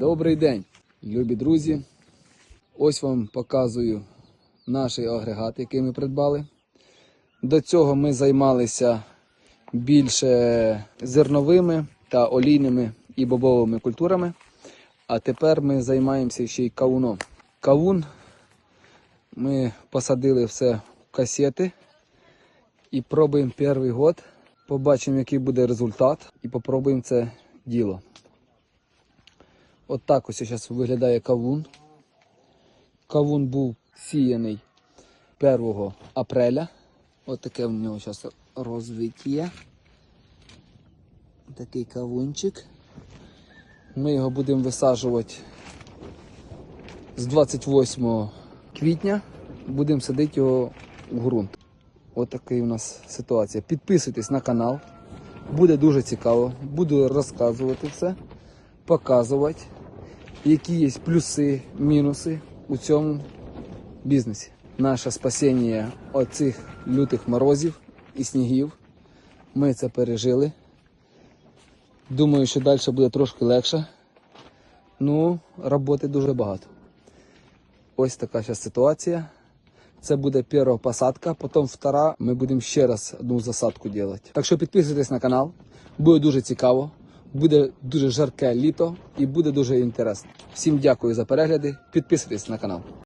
Добрий день, любі друзі. Ось вам показую наш агрегат, який ми придбали. До цього ми займалися більше зерновими та олійними і бобовими культурами. А тепер ми займаємося ще й кавуном. Кавун ми посадили все в касети і пробуємо перший год. Побачимо, який буде результат, і попробуємо це діло. От ось зараз виглядає кавун. Кавун був сіяний 1 апреля. От в нього зараз розвиття. Такий кавунчик. Ми його будемо висаджувати з 28 квітня. Будемо садити його в ґрунт. От такий у нас ситуація. Підписуйтесь на канал. Буде дуже цікаво. Буду розказувати все, показувати, які є плюси, мінуси у цьому бізнесі. Наше спасіння від цих лютих морозів і снігів. Ми це пережили. Думаю, що далі буде трошки легше. Ну, роботи дуже багато. Ось така зараз ситуація. Це буде перша посадка, потім втора. Ми будемо ще раз одну засадку робити. Так що підписуйтесь на канал, буде дуже цікаво, буде дуже жарке літо і буде дуже інтересно. Всім дякую за перегляди. Підписуйтесь на канал.